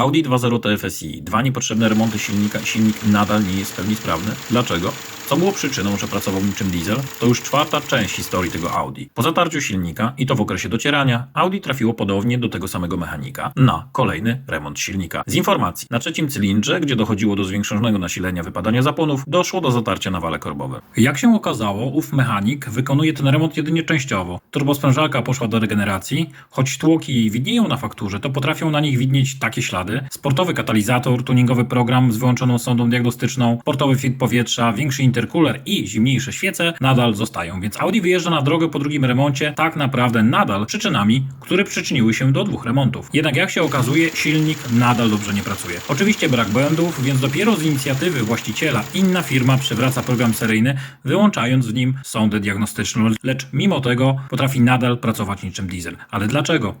Audi 2.0 TFSI, dwa niepotrzebne remonty silnika silnik nadal nie jest w pełni sprawny. Dlaczego? Co było przyczyną, że pracował niczym diesel? To już czwarta część historii tego Audi. Po zatarciu silnika, i to w okresie docierania, Audi trafiło ponownie do tego samego mechanika na kolejny remont silnika. Z informacji, na trzecim cylindrze, gdzie dochodziło do zwiększonego nasilenia wypadania zaponów, doszło do zatarcia na wale korbowym. Jak się okazało, ów mechanik wykonuje ten remont jedynie częściowo. Turbosprężarka poszła do regeneracji, choć tłoki widnieją na fakturze, to potrafią na nich widnieć takie ślady. Sportowy katalizator, tuningowy program z wyłączoną sondą diagnostyczną, portowy filtr powietrza, większy intercooler i zimniejsze świece nadal zostają, więc Audi wyjeżdża na drogę po drugim remoncie tak naprawdę nadal przyczynami, które przyczyniły się do dwóch remontów. Jednak jak się okazuje, silnik nadal dobrze nie pracuje. Oczywiście brak błędów, więc dopiero z inicjatywy właściciela inna firma przywraca program seryjny, wyłączając w nim sondę diagnostyczną, lecz mimo tego potrafi nadal pracować niczym diesel. Ale dlaczego?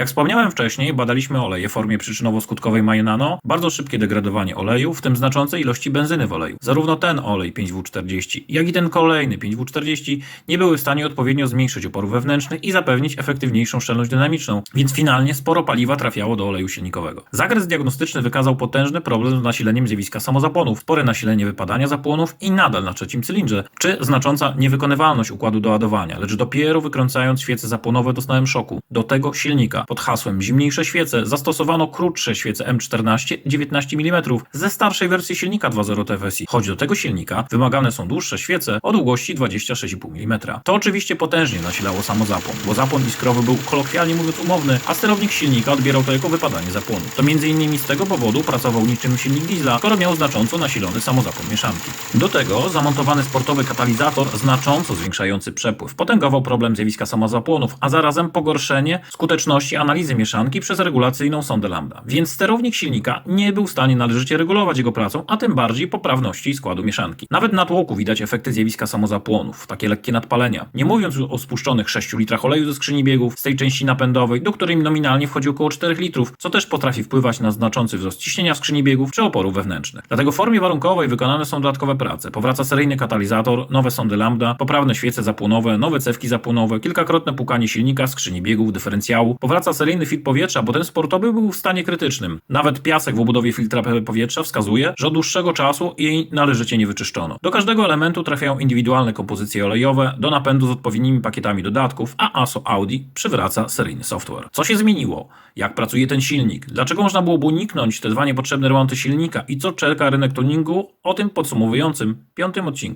Jak wspomniałem wcześniej, badaliśmy oleje w formie przyczynowo-skutkowej Majenano, bardzo szybkie degradowanie oleju, w tym znaczące ilości benzyny w oleju. Zarówno ten olej 5W40, jak i ten kolejny 5W40 nie były w stanie odpowiednio zmniejszyć oporów wewnętrznych i zapewnić efektywniejszą szczelność dynamiczną, więc finalnie sporo paliwa trafiało do oleju silnikowego. Zakres diagnostyczny wykazał potężny problem z nasileniem zjawiska samozapłonów, spore nasilenie wypadania zapłonów i nadal na trzecim cylindrze, czy znacząca niewykonywalność układu doładowania, lecz dopiero wykręcając świece zapłonowe doznałem szoku. Do tego silnika pod hasłem zimniejsze świece zastosowano krótsze świece M14 19 mm ze starszej wersji silnika 2.0 TFSI, choć do tego silnika wymagane są dłuższe świece o długości 26,5 mm. To oczywiście potężnie nasilało samozapłon, bo zapłon iskrowy był kolokwialnie mówiąc umowny, a sterownik silnika odbierał to jako wypadanie zapłonu. To m.in. z tego powodu pracował niczym silnik diesla, skoro miał znacząco nasilony samozapłon mieszanki. Do tego zamontowany sportowy katalizator znacząco zwiększający przepływ potęgował problem zjawiska samozapłonów, a zarazem pogorszenie skuteczności analizy mieszanki przez regulacyjną sondę lambda. Więc sterownik silnika nie był w stanie należycie regulować jego pracą, a tym bardziej poprawności składu mieszanki. Nawet na tłoku widać efekty zjawiska samozapłonów, takie lekkie nadpalenia. Nie mówiąc o spuszczonych 6 litrach oleju ze skrzyni biegów z tej części napędowej, do której nominalnie wchodzi około 4 litrów, co też potrafi wpływać na znaczący wzrost ciśnienia w skrzyni biegów czy oporów wewnętrznych. Dlatego w formie warunkowej wykonane są dodatkowe prace. Powraca seryjny katalizator, nowe sondy lambda, poprawne świece zapłonowe, nowe cewki zapłonowe, kilkakrotne pukanie silnika, skrzyni biegów, dyferencjału. Powraca seryjny filtr powietrza, bo ten sportowy był w stanie krytycznym. Nawet piasek w obudowie filtra powietrza wskazuje, że od dłuższego czasu jej należycie nie wyczyszczono. Do każdego elementu trafiają indywidualne kompozycje olejowe, do napędu z odpowiednimi pakietami dodatków, a ASO Audi przywraca seryjny software. Co się zmieniło? Jak pracuje ten silnik? Dlaczego można było uniknąć te dwa niepotrzebne remonty silnika i co czeka rynek tuningu? O tym podsumowującym piątym odcinku.